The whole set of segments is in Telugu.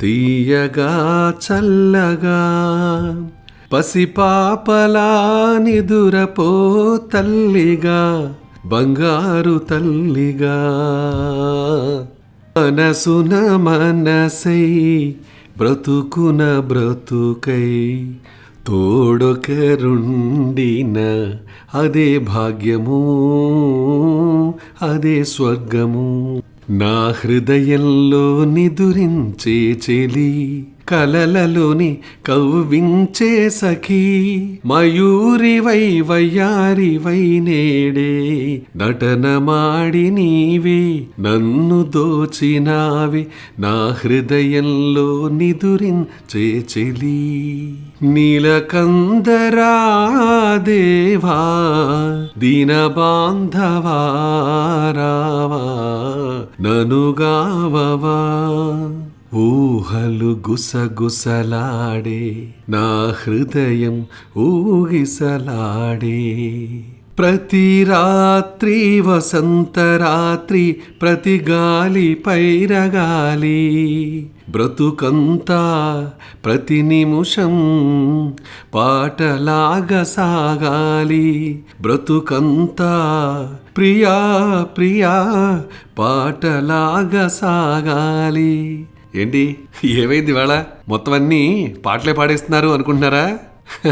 తీయగా చల్లగా పసిపాపలా నిదురపో తల్లిగా బంగారు తల్లిగా. మనసున మనసై బ్రతుకున బ్రతుకై తోడొకరుండిన అదే భాగ్యము అదే స్వర్గము. నా హృదయంలో నిదురించే చెలి. కలలలోని కవ్వించే సఖీ. మయూరివై వయ్యారివై నేడే. నటనమాడి నీవే నన్ను దోచినావే. నా హృదయంలో నిదురించే చెలి. నీలకందరా దేవా దీన బాంధవారావా ననుగావవా. ఊహలు గుసగుసలాడే నా హృదయం ఊగిసలాడే. ప్రతి రాత్రి వసంత రాత్రి ప్రతి గాలి పైరగాలి. బ్రతుకంతా ప్రతి నిమిషం పాటలాగా సాగాలి. బ్రతుకంతా ప్రియా ప్రియా పాటలాగా సాగాలి. ఏంటి? ఏమైంది ఇవాళ? మొత్తం అన్నీ పాటలే పాడేస్తున్నారు అనుకుంటున్నారా?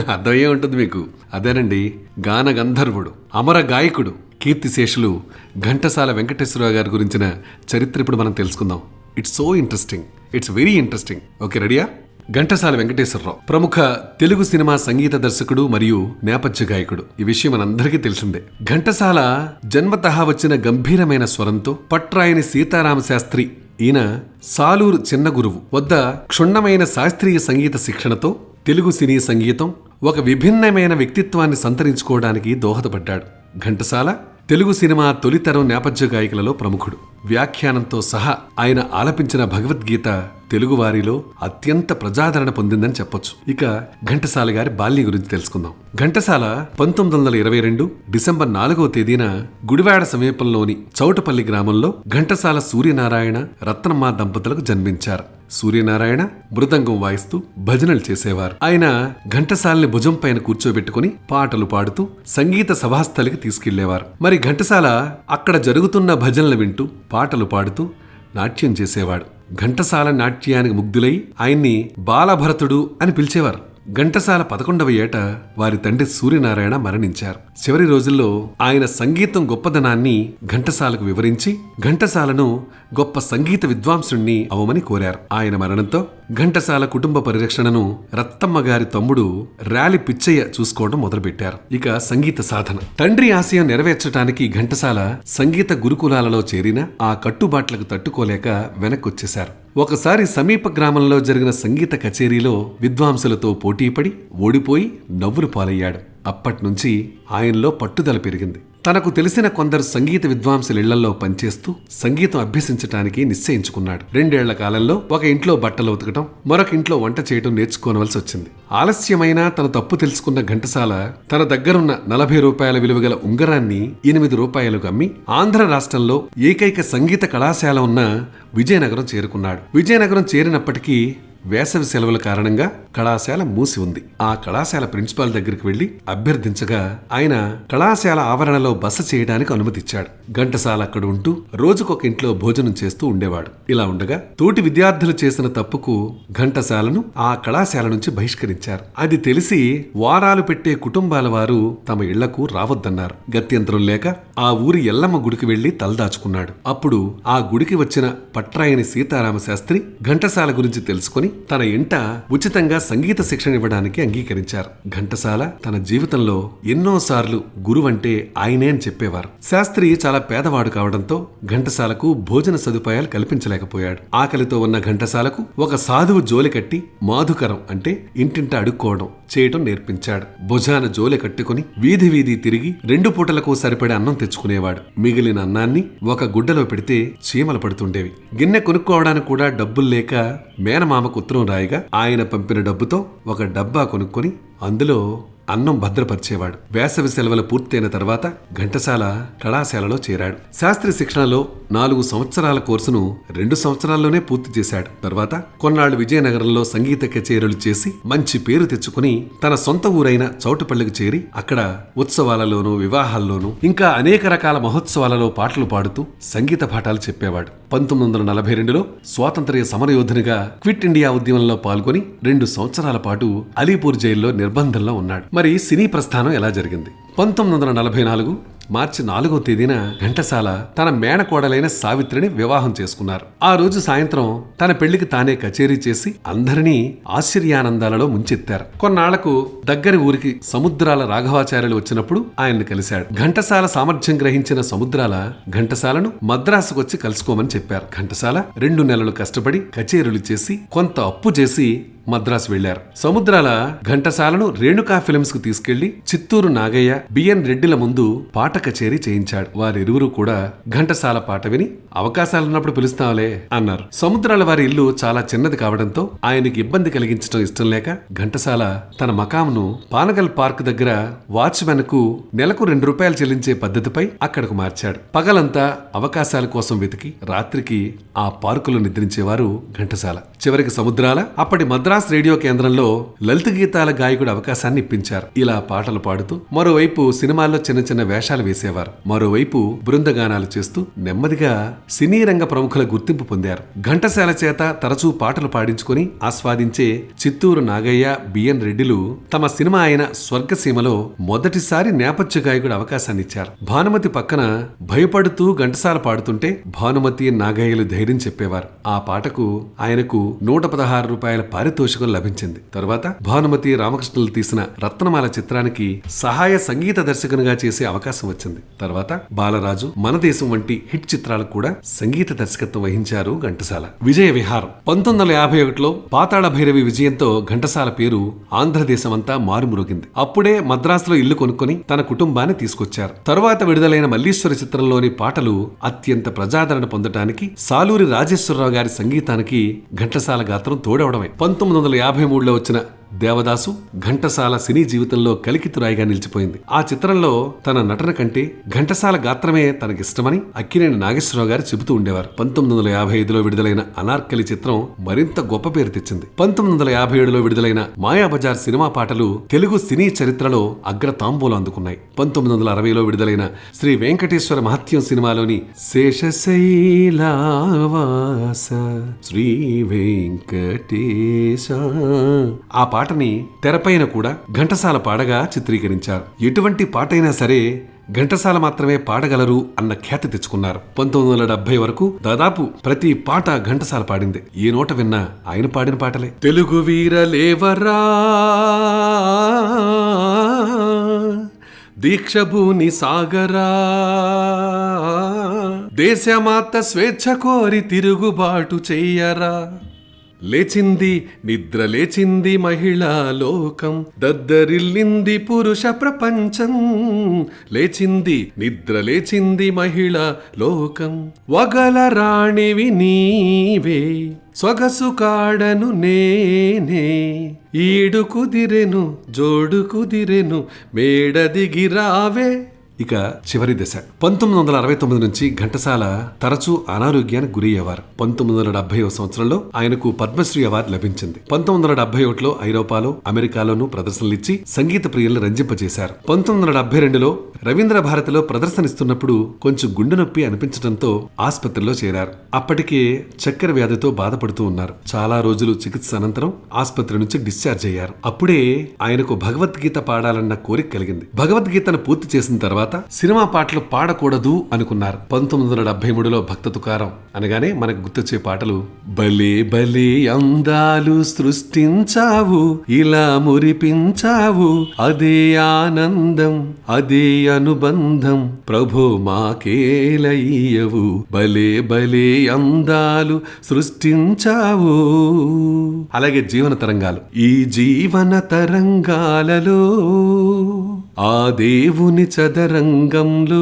అర్థమయ్యే ఉంటుంది మీకు. అదేనండి గాన గంధర్వుడు అమర గాయకుడు కీర్తిశేషులు ఘంటసాల వెంకటేశ్వరరావు గారి గురించిన చరిత్ర ఇప్పుడు మనం తెలుసుకుందాం. It's so interesting it's very interesting okay రెడీయా ఘంటసాల వెంకటేశ్వరరావు ప్రముఖ తెలుగు సినిమా సంగీత దర్శకుడు మరియు నేపథ్య గాయకుడు. ఈ విషయం మనందరికీ తెలిసిందే. ఘంటసాల జన్మతహా వచ్చిన గంభీరమైన స్వరంతో పట్రాయని సీతారామ శాస్త్రి ఈయన సాలూరు చిన్న గురువు వద్ద క్షుణ్ణమైన శాస్త్రీయ సంగీత శిక్షణతో తెలుగు సినీ సంగీతం ఒక విభిన్నమైన వ్యక్తిత్వాన్ని సంతరించుకోవడానికి దోహదపడ్డాడు. ఘంటసాల తెలుగు సినిమా తొలితరం నేపథ్య గాయకులలో ప్రముఖుడు. వ్యాఖ్యానంతో సహా ఆయన ఆలపించిన భగవద్గీత తెలుగువారిలో అత్యంత ప్రజాదరణ పొందిందని చెప్పొచ్చు. ఇక ఘంటసాల గారి బాల్యం గురించి తెలుసుకుందాం. ఘంటసాల పంతొమ్మిది వందల ఇరవై రెండు డిసెంబర్ నాలుగవ తేదీన గుడివాడ సమీపంలోని చౌటపల్లి గ్రామంలో ఘంటసాల సూర్యనారాయణ రత్నమ్మ దంపతులకు జన్మించారు. సూర్యనారాయణ మృదంగం వాయిస్తూ భజనలు చేసేవారు. ఆయన ఘంటసాలని భుజం పైన కూర్చోబెట్టుకుని పాటలు పాడుతూ సంగీత సభాస్థలికి తీసుకెళ్ళేవారు. మరి ఘంటసాల అక్కడ జరుగుతున్న భజనలు వింటూ పాటలు పాడుతూ నాట్యం చేసేవాడు. ఘంటసాల నాట్యానికి ముగ్ధులై ఆయన్ని బాలభరతుడు అని పిలిచేవారు. ఘంటసాల పదకొండవ ఏట వారి తండ్రి సూర్యనారాయణ మరణించారు. చివరి రోజుల్లో ఆయన సంగీతం గొప్పదనాన్ని ఘంటసాలకు వివరించి ఘంటసాలను గొప్ప సంగీత విద్వాంసుణ్ణి అవమని కోరారు. ఆయన మరణంతో ఘంటసాల కుటుంబ పరిరక్షణను రత్తమ్మ గారి తమ్ముడు ర్యాలి పిచ్చయ్య చూసుకోవడం మొదలుపెట్టారు. ఇక సంగీత సాధన. తండ్రి ఆశయం నెరవేర్చడానికి ఘంటసాల సంగీత గురుకులాలలో చేరిన ఆ కట్టుబాట్లకు తట్టుకోలేక వెనక్కొచ్చేశారు. ఒకసారి సమీప గ్రామంలో జరిగిన సంగీత కచేరీలో విద్వాంసులతో పోటీపడి ఓడిపోయి నవ్వులు పాలయ్యాడు. అప్పట్నుంచి ఆయనలో పట్టుదల పెరిగింది. తనకు తెలిసిన కొందరు సంగీత విద్వాంసుల ఇళ్ళలో పనిచేస్తూ సంగీతం అభ్యసించటానికి నిశ్చయించుకున్నాడు. రెండేళ్ళ కాలంలో ఒక ఇంట్లో బట్టలు ఉతకటం మరొక ఇంట్లో వంట చేయటం నేర్చుకోనవలసి వచ్చింది. ఆలస్యమైన తన తప్పు తెలుసుకున్న ఘంటసాల తన దగ్గరున్న నలభై రూపాయల విలువగల ఉంగరాన్ని ఎనిమిది రూపాయలకు అమ్మి ఆంధ్ర రాష్ట్రంలో ఏకైక సంగీత కళాశాల ఉన్న విజయనగరం చేరుకున్నాడు. విజయనగరం చేరినప్పటికీ వేసవి సెలవుల కారణంగా కళాశాల మూసి ఉంది. ఆ కళాశాల ప్రిన్సిపాల్ దగ్గరికి వెళ్ళి అభ్యర్థించగా ఆయన కళాశాల ఆవరణలో బస చేయడానికి అనుమతిచ్చాడు. ఘంటసాల అక్కడ ఉంటూ రోజుకొక ఇంట్లో భోజనం చేస్తూ ఉండేవాడు. ఇలా ఉండగా తోటి విద్యార్థులు చేసిన తప్పుకు ఘంటసాలను ఆ కళాశాల నుంచి బహిష్కరించారు. అది తెలిసి వారాలు పెట్టే కుటుంబాల వారు తమ ఇళ్ళకు రావద్దన్నారు. గత్యంతరం లేక ఆ ఊరి ఎల్లమ్మ గుడికి వెళ్ళి తలదాచుకున్నాడు. అప్పుడు ఆ గుడికి వచ్చిన పట్రాయని సీతారామ శాస్త్రి ఘంటసాల గురించి తెలుసుకుని తన ఇంట ఉచితంగా సంగీత శిక్షణ ఇవ్వడానికి అంగీకరించారు. ఘంటసాల తన జీవితంలో ఎన్నోసార్లు గురువంటే ఆయనే అని చెప్పేవారు. శాస్త్రి చాలా పేదవాడు కావడంతో ఘంటసాలకు భోజన సదుపాయాలు కల్పించలేకపోయాడు. ఆకలితో ఉన్న ఘంటసాలకు ఒక సాధువు జోలి కట్టి మాధుకరం అంటే ఇంటింట అడుక్కోవడం చేయటం నేర్పించాడు. భుజాన జోలె కట్టుకుని వీధి వీధి తిరిగి రెండు పూటలకు సరిపడే అన్నం తెచ్చుకునేవాడు. మిగిలిన అన్నాన్ని ఒక గుడ్డలో పెడితే చీమలు పడుతుండేవి. గిన్నె కొనుక్కోవడానికి కూడా డబ్బులు లేక మేనమామకు ఉత్తరం రాయిగా ఆయన పంపిన డబ్బుతో ఒక డబ్బా కొనుక్కొని అందులో అన్నం భద్రపరిచేవాడు. వేసవి సెలవులు పూర్తయిన తర్వాత ఘంటసాల కళాశాలలో చేరాడు. శాస్త్రీయ శిక్షణలో నాలుగు సంవత్సరాల కోర్సును రెండు సంవత్సరాల్లోనే పూర్తి చేశాడు. తర్వాత కొన్నాళ్ళు విజయనగరంలో సంగీత కచేరీలు చేసి మంచి పేరు తెచ్చుకుని తన సొంత ఊరైన చౌటపల్లికి చేరి అక్కడ ఉత్సవాలలోనూ వివాహాల్లోనూ ఇంకా అనేక రకాల మహోత్సవాలలో పాటలు పాడుతూ సంగీత పాఠాలు చెప్పేవాడు. పంతొమ్మిది వందల నలభై రెండులో స్వాతంత్ర్య సమరయోధునిగా క్విట్ ఇండియా ఉద్యమంలో పాల్గొని రెండు సంవత్సరాల పాటు అలీపూర్ జైల్లో నిర్బంధంలో ఉన్నాడు. మరి సినీ ప్రస్థానం ఎలా జరిగింది? పంతొమ్మిది వందల నలభై నాలుగు మార్చి నాలుగో తేదీన ఘంటసాల తన మేనకోడలైన సావిత్రిని వివాహం చేసుకున్నారు. ఆ రోజు సాయంత్రం తన పెళ్ళికి తానే కచేరీ చేసి అందరినీ ఆశ్చర్యానందాలలో ముంచెత్తారు. కొన్నాళ్ళకు దగ్గరి ఊరికి సముద్రాల రాఘవాచార్యులు వచ్చినప్పుడు ఆయన్ని కలిశాడు. ఘంటసాల సామర్థ్యం గ్రహించిన సముద్రాల ఘంటసాలను మద్రాసుకొచ్చి కలుసుకోమని చెప్పారు. ఘంటసాల రెండు నెలలు కష్టపడి కచేరీలు చేసి కొంత అప్పు చేసి మద్రాసు వెళ్ళారు సముద్రాల ఘంటసాలను రేణుకా ఫిల్మ్స్కు తీసుకెళ్ళి చిత్తూరు నాగయ్య బిఎన్ రెడ్డిల ముందు పాట కచేరీ చేయించాడు. వారిరువురు కూడా ఘంటసాల పాట విని అవకాశాలున్నప్పుడు పిలుస్తాంలే అన్నారు. సముద్రాల వారి ఇల్లు చాలా చిన్నది కావడంతో ఆయనకి ఇబ్బంది కలిగించడం ఇష్టం లేక ఘంటసాల తన మకాంను పానగల్ పార్క్ దగ్గర వాచ్మెన్కు నెలకు రెండు రూపాయలు చెల్లించే పద్ధతిపై అక్కడకు మార్చాడు. పగలంతా అవకాశాల కోసం వెతికి రాత్రికి ఆ పార్కులో నిద్రించేవారు ఘంటసాల. చివరికి సముద్రాల అప్పటి మద్రాస్ రేడియో కేంద్రంలో లలిత గీతాల గాయకుడు అవకాశాన్ని ఇప్పించారు. ఇలా పాటలు పాడుతూ మరోవైపు సినిమాల్లో చిన్న చిన్న వేషాలు వేసేవారు. మరోవైపు బృందగానాలు చేస్తూ నెమ్మదిగా సినీ రంగ ప్రముఖుల గుర్తింపు పొందారు. ఘంటసాల చేత తరచూ పాటలు పాడించుకొని ఆస్వాదించే చిత్తూరు నాగయ్య బిఎన్ రెడ్డిలు తమ సినిమా అయిన స్వర్గసీమలో మొదటిసారి నేపథ్య గాయకుడు అవకాశాన్ని ఇచ్చారు. భానుమతి పక్కన భయపడుతూ ఘంటసాల పాడుతుంటే భానుమతి నాగయ్యలు ధైర్యం చెప్పేవారు. ఆ పాటకు ఆయనకు నూట పదహారు రూపాయల పారితోషికం లభించింది. తర్వాత భానుమతి రామకృష్ణులు తీసిన రత్నమాల చిత్రానికి సహాయ సంగీత దర్శకునిగా చేసే అవకాశం వచ్చింది. తర్వాత బాలరాజు మన దేశం వంటి హిట్ చిత్రాలకు కూడా సంగీత దర్శకత్వం వహించారు ఘంటసాల. విజయ విహారం. పంతొమ్మిది వందల యాభై ఒకటిలో పాతాళ భైరవి విజయంతో ఘంటసాల పేరు ఆంధ్రదేశమంతా మారుమురుగింది. అప్పుడే మద్రాసులో ఇల్లు కొనుక్కొని తన కుటుంబాన్ని తీసుకొచ్చారు. తరువాత విడుదలైన మల్లీశ్వరి చిత్రంలోని పాటలు అత్యంత ప్రజాదరణ పొందటానికి సాలూరి రాజేశ్వరరావు గారి సంగీతానికి ఘంటసాల గాత్రం తోడవడమే. పంతొమ్మిది వందల యాభై మూడులో వచ్చిన దేవదాసు ఘంటసాల సినీ జీవితంలో కలికితురాయిగా నిలిచిపోయింది. ఆ చిత్రంలో తన నటన కంటే ఘంటసాల గాత్రమే తనకిష్టమని అక్కినేని నాగేశ్వరరావు గారు చెబుతూ ఉండేవారు. పంతొమ్మిది వందల యాభై ఐదులో విడుదలైన అనార్కలి చిత్రం మరింత గొప్ప పేరు తెచ్చింది. పంతొమ్మిది వందల యాభై ఏడులో విడుదలైన మాయాబజార్ సినిమా పాటలు తెలుగు సినీ చరిత్రలో అగ్ర తాంబూలు అందుకున్నాయి. పంతొమ్మిది వందల అరవైలో విడుదలైన శ్రీ వెంకటేశ్వర మహత్యం సినిమాలోని శేషశైలావాస శ్రీ వెంకటేశ. ఆ పాట పాటని తెరపైన కూడా ఘంటసాల పాడగా చిత్రీకరించారు. ఎటువంటి పాటైనా సరే ఘంటసాల మాత్రమే పాడగలరు అన్న ఖ్యాతి తెచ్చుకున్నారు. పంతొమ్మిది వందల డెబ్బై వరకు దాదాపు ప్రతి పాట ఘంటసాల పాడింది. ఏ నోట విన్నా ఆయన పాడిన పాటలే. తెలుగు వీరలేవరా దీక్షభూని సాగరా దేశమాత స్వేచ్ఛ కోరి తిరుగుబాటు చెయ్యరా. లేచింది నిద్ర లేచింది మహిళా లోకం. దద్దరిల్లింది పురుష ప్రపంచం. లేచింది నిద్ర లేచింది మహిళా లోకం. వగల రాణివి నీవే సొగసు కాడను నేనే. ఈడు కుదిరెను జోడు కుదిరెను మేడ దిగిరావే ఇక చివరి దశ. పంతొమ్మిది వందల అరవై తొమ్మిది నుంచి ఘంటసాల తరచూ అనారోగ్యానికి గురయ్యేవారు. పంతొమ్మిది వందల డెబ్బై సంవత్సరంలో ఆయనకు పద్మశ్రీ అవార్డు లభించింది. పంతొమ్మిది వందల డెబ్బై ఒకటిలో ఐరోపాలో అమెరికాలోనూ ప్రదర్శనలిచ్చి సంగీత ప్రియులను రంజింపజేశారు. పంతొమ్మిది వందల డెబ్బై రెండులో రవీంద్ర భారతిలో ప్రదర్శనిస్తున్నప్పుడు కొంచెం గుండె నొప్పి అనిపించడంతో ఆసుపత్రిలో చేరారు. అప్పటికే చక్కెర వ్యాధితో బాధపడుతూ ఉన్నారు. చాలా రోజులు చికిత్స అనంతరం ఆసుపత్రి నుంచి డిశ్చార్జ్ అయ్యారు. అప్పుడే ఆయనకు భగవద్గీత పాడాలన్న కోరిక కలిగింది. భగవద్గీతను పూర్తి చేసిన తర్వాత సినిమా పాటలు పాడకూడదు అనుకున్నారు. పంతొమ్మిది వందల డెబ్బై మూడులో భక్త తుకారం అనగానే మనకు గుర్తొచ్చే పాటలు భలే భలే అందాలు సృష్టించావు ఇలా మురిపించావు అదే ఆనందం అదే అనుబంధం ప్రభు మాకేలయ్యవు భలే భలే అందాలు సృష్టించావు. అలాగే జీవన తరంగాలు. ఈ జీవన తరంగాలలో ఆ దేవుని చదరంగంలో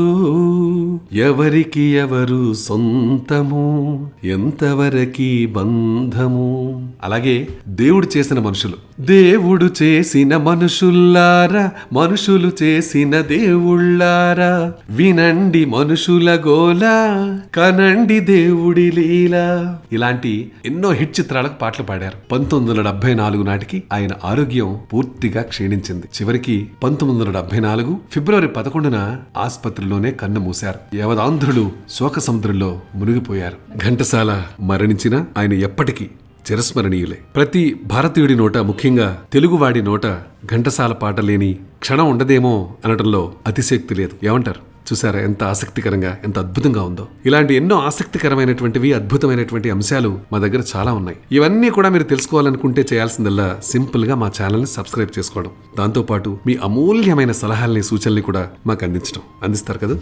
ఎవరికి ఎవరు సొంతము? ఎంతవరకి బంధము? అలాగే దేవుడు చేసిన మనుషులు. దేవుడు చేసిన మనుషుల్లారా మనుషులు చేసిన దేవుళ్ళారా? వినండి మనుషుల గోలా కనండి దేవుడి లీలా. ఇలాంటి ఎన్నో హిట్ చిత్రాలకు పాటలు పాడారు. పంతొమ్మిది వందల డెబ్బై నాలుగు నాటికి ఆయన ఆరోగ్యం పూర్తిగా క్షీణించింది. చివరికి పంతొమ్మిది వందల డెబ్బై నాలుగు ఫిబ్రవరి పదకొండున ఆసుపత్రిలోనే కన్ను మూశారు. యవదాంధ్రులు శోక సముద్రంలో మునిగిపోయారు. ఘంటసాల మరణించిన ఆయన ఎప్పటికీ చిరస్మరణీయులే. ప్రతి భారతీయుడి నోట ముఖ్యంగా తెలుగువాడి నోట ఘంటసాల పాట లేని క్షణం ఉండదేమో అనటంలో అతిశక్తి లేదు. ఏమంటారు? చూసారా ఎంత ఆసక్తికరంగా ఎంత అద్భుతంగా ఉందో. ఇలాంటి ఎన్నో ఆసక్తికరమైనటువంటివి అద్భుతమైనటువంటి అంశాలు మా దగ్గర చాలా ఉన్నాయి. ఇవన్నీ కూడా మీరు తెలుసుకోవాలనుకుంటే చేయాల్సిందల్లా సింపుల్గా మా ఛానల్ని సబ్స్క్రైబ్ చేసుకోవడం. దాంతోపాటు మీ అమూల్యమైన సలహాలని సూచనల్ని కూడా మాకు అందించడం. అందిస్తారు కదా?